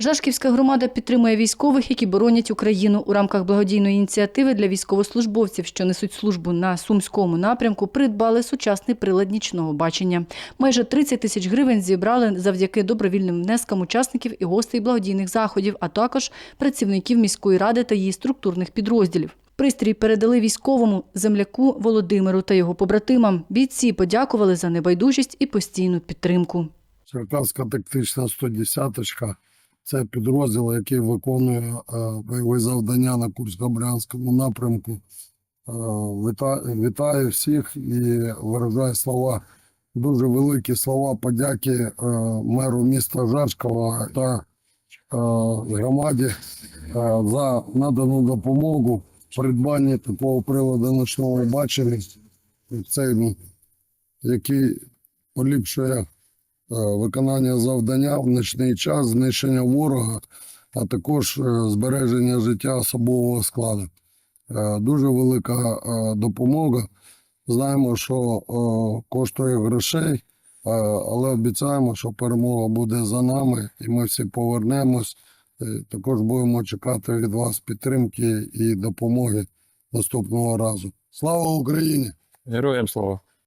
Жашківська громада підтримує військових, які боронять Україну. У рамках благодійної ініціативи для військовослужбовців, що несуть службу на сумському напрямку, придбали сучасний прилад нічного бачення. Майже 30 тисяч гривень зібрали завдяки добровільним внескам учасників і гостей благодійних заходів, а також працівників міської ради та її структурних підрозділів. Пристрій передали військовому земляку Володимиру та його побратимам. Бійці подякували за небайдужість і постійну підтримку. Черкаська тактична 110-ка це підрозділ, який виконує е, бойові завдання на Курсько-Брянському напрямку. Е, вітаю всіх і виражаю слова, дуже великі слова подяки е, меру міста Жашкова та громаді за надану допомогу в придбанні такого приладу ночного бачення, який поліпшує виконання завдання в нічний час, знищення ворога, а також е, збереження життя особового складу. Е, Дуже велика е, допомога. Знаємо, що е, коштує грошей, е, але обіцяємо, що перемога буде за нами, і ми всі повернемось. Е, Також будемо чекати від вас підтримки і допомоги наступного разу. Слава Україні! Героям слава.